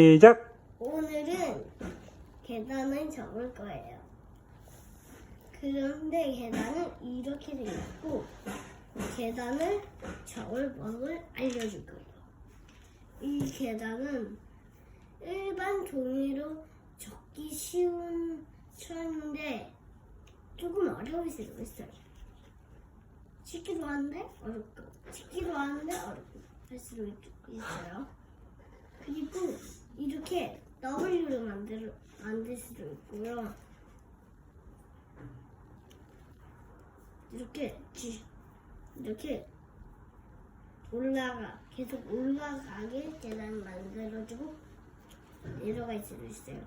시작. 오늘은 계단을 접을 거예요. 그런데 계단은 이렇게 돼 있고 계단을 접을 법을 알려줄 거예요. 이 계단은 일반 종이로 접기 쉬운 철인데 조금 어려울 수도 있어요. 쉽기도 한데 어렵고 쉽기도 하는데 어렵고 할 수도 있- 있어요. 그리고 이렇게 W로 만들 만들 수도 있고요. 이렇게 이렇게 올라가 계속 올라가게 계단 만들어주고 내려갈 수도 있어요.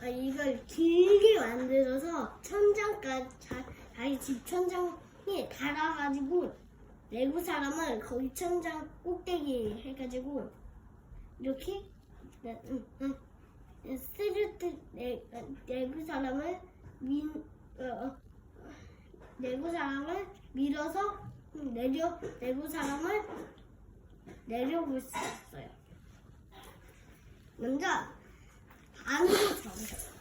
아, 이걸 길게 만들어서 천장까지 자, 자기 집 천장에 달아가지고 내부 사람을 거기 천장 꼭대기 해가지고 이렇게. 스르트 내, 내부 사람을 민 어, 어, 내부 사람을 밀어서 내려 내부 사람을 내려볼 수 있어요. 먼저 반으로 접으세요.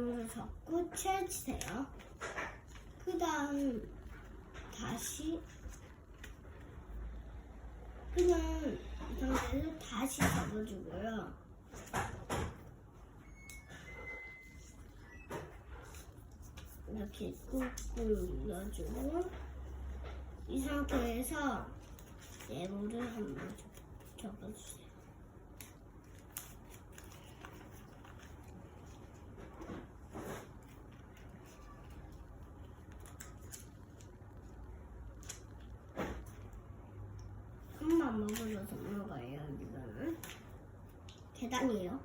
반으로 접고 채치세요. 그 다음 다시 그냥 이 상태에서 다시 접어주고요. 이렇게 꾹꾹 눌러주고 이 상태에서 네모를 한번 접- 접어주세요. 한번 먹어서 먹는 거예요, 이거는. 계단이에요.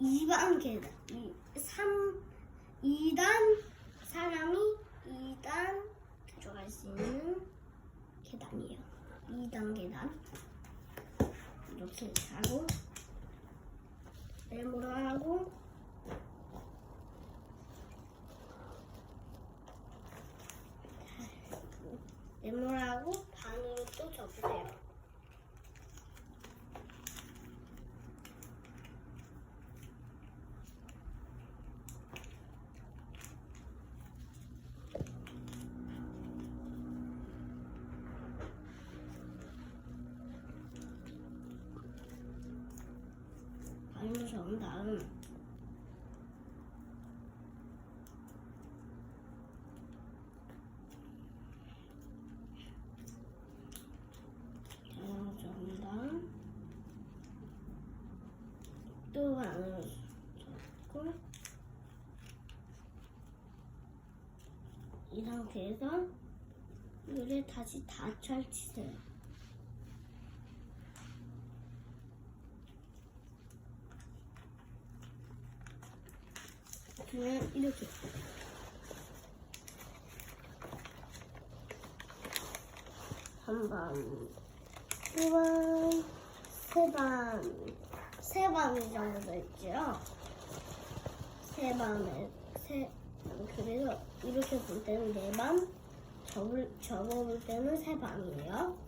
2번 계단. 이, 3, 2단 사람이 2단 들어갈 수 있는 계단이에요. 2단 계단. 이렇게 하고, 네모로 하고, 반으로 또 접으세요. 반으로 접은 다음 반으로 접은 다음 또 반으로 접고 이 상태에서 이거를 다시 다 펼치세요. 그러면 이렇게 한 번, 두 번, 세 번, 세 번이 정도 돼 있죠. 세 번에 세 그래서 이렇게 볼 때는 네 번, 접을 접어 볼 때는 세 번이에요.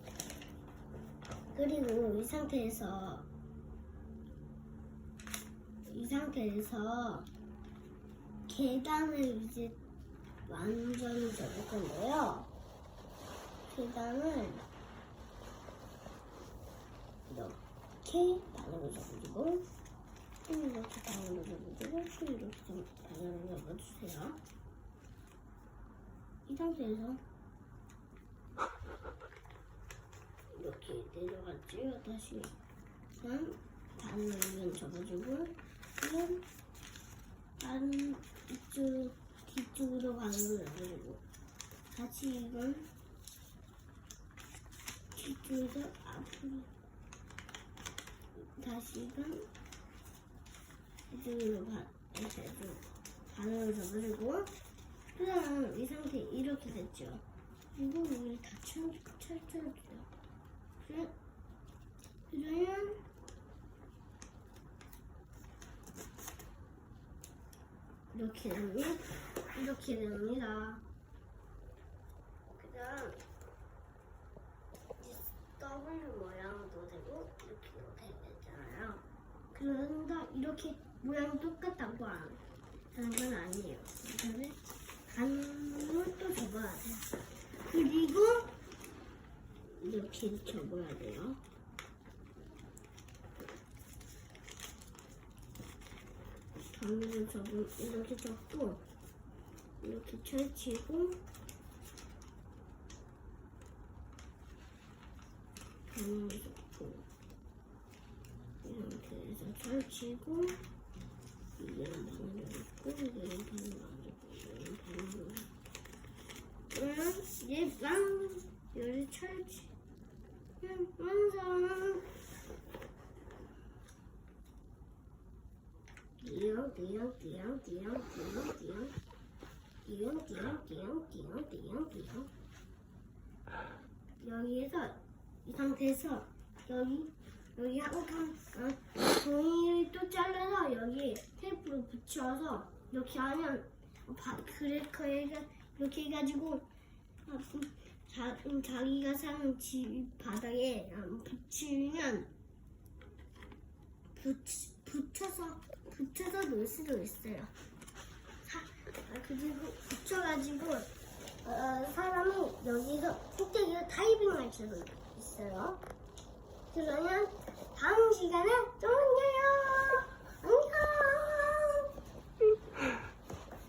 그리고 이 상태에서 이 상태에서 계단을 이제 완전히 접을 건데요. 계단을 이렇게 반으로 접어주고 또 이렇게 반으로 접어주고 또 이렇게 좀 반으로 접어주세요. 이 상태에서 이렇게 내려갔지요. 다시 그냥 반으로 접어주고 그냥 다른 이쪽 뒤쪽으로 반으로 접어주고 다시 이건 뒤쪽에서 앞으로 다시 이건 이쪽으로 반 이쪽으로 반으로 접어주고 그다음 이 상태 이렇게 됐죠. 그리고 여기를 다 쳐, 펼쳐주세요. 그래, 그러면 이렇게 됩니다. 이렇게 됩니다. 이제 W 모양도 되고 이렇게 되잖아요. 그런다 이렇게 모양 똑같다고 하는 건 아니에요. 그다음에 간을 또 접어야 돼요. 그리고 이렇게 접어야 돼요. 잡으면 잡으면 이렇게 잡고 이렇게 펼치고 가만히 잡고 이 상태에서 펼치고 이런 방향을 잡고 이런 방향을 잡고 이런 방향을 그럼 얘빵 여기 펼치 완성 띠용 띠용 띠용 띠용 띠용 띠용 띠용 띠용 띠용 띠용 띠용 띠용 여기에서 이 상태에서 여기 여기 한칸 어, 종이를 또 잘라서 여기 테이프로 붙여서 이렇게 하면 그래가 이렇게 해가지고 어, 자, 음, 자기가 사는 집 바닥에 음, 붙이면 붙, 붙여서 붙여서 놓을 수도 있어요. 사, 아, 그리고 붙여가지고 어, 사람이 여기서 꼭대기에 다이빙할 수도 있어요. 그러면 다음 시간에 또 만나요.